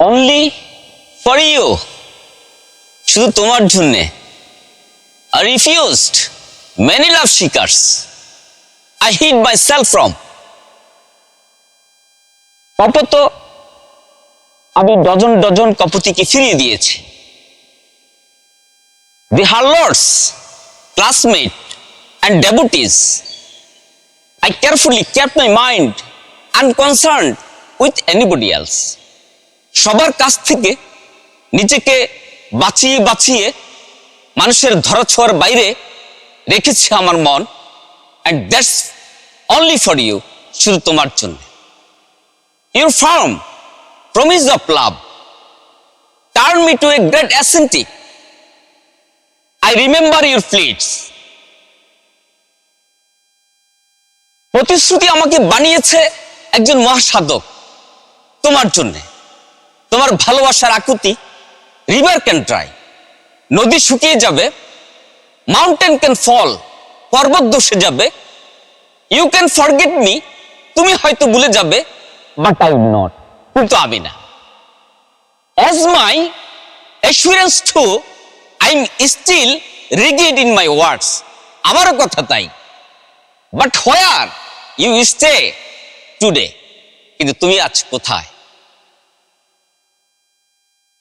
Only for you শুধু তোমার জন্যে। আর refused many love seekers I hid myself from কপত আমি ডজন ডজন কপতিকে ফিরিয়ে দিয়েছি। The harlots classmate and debutantes I carefully kept my mind unconcerned with anybody else. সবার কাছ থেকে নিজেকে বাঁচিয়ে বাঁচিয়ে মানুষের ধরাছোঁয়ার বাইরে রেখেছে আমার মন and that's only for you শুধু তোমার জন্য। Your firm promise of love turn me to a great ascetic I remember your fleets প্রতিশ্রুতি আমাকে বানিয়েছে একজন মহাসাধক, তোমার জন্যে। তোমার ভালোবাসার আকুতি রিভার ক্যান ট্রাই নদী শুকিয়ে যাবে মাউন্টেন ক্যান ফল পর্বত দোষে যাবে। ইউ ক্যান ফরগেট মি তুমি হয়তো ভুলে যাবে বাট আই নট কিন্তু আমি না। As my assurance to I am still rigid in my words আমারও কথা তাই। But where you stay today কিন্তু তুমি আজ কোথায়?